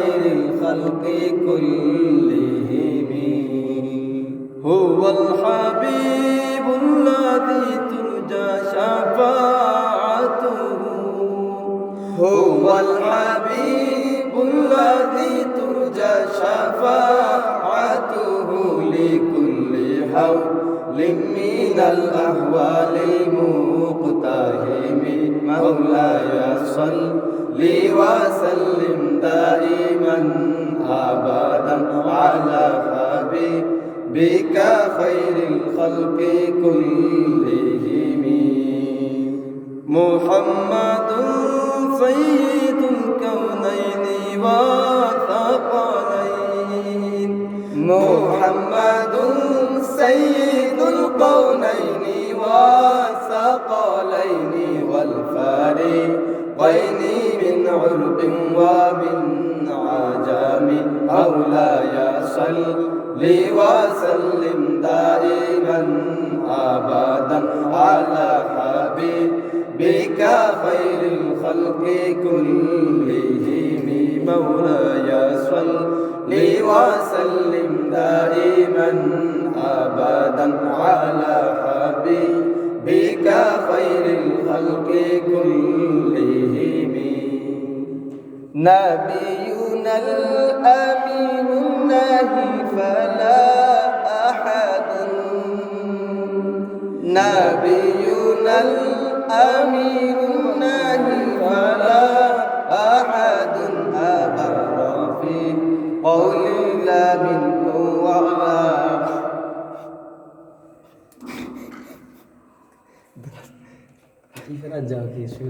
خير الخلق كلهم. هو الحبيب الذي ترجى شفاعته. هو الحبيب الذي ترجى شفاعته لكل حول من الأهوال المقتهم. مولاي صل وسلم دائما. على حبيب بك خير الخلق كلهم. محمد سيد الكونين وثقلين محمد سيد الكونين والفارقين من عرب ومن عجم مولاي صل وسلم دائما أبدا على حبيبك خير الخلق كلهم مولاي صل وسلم دائما أبدا على حبيبك خير الخلق كلهم نبينا الأمين الله فلا أحد. نبينا الأمين الله فلا أحد. أبر في قول لا منه ولا فرنجا أوكي شو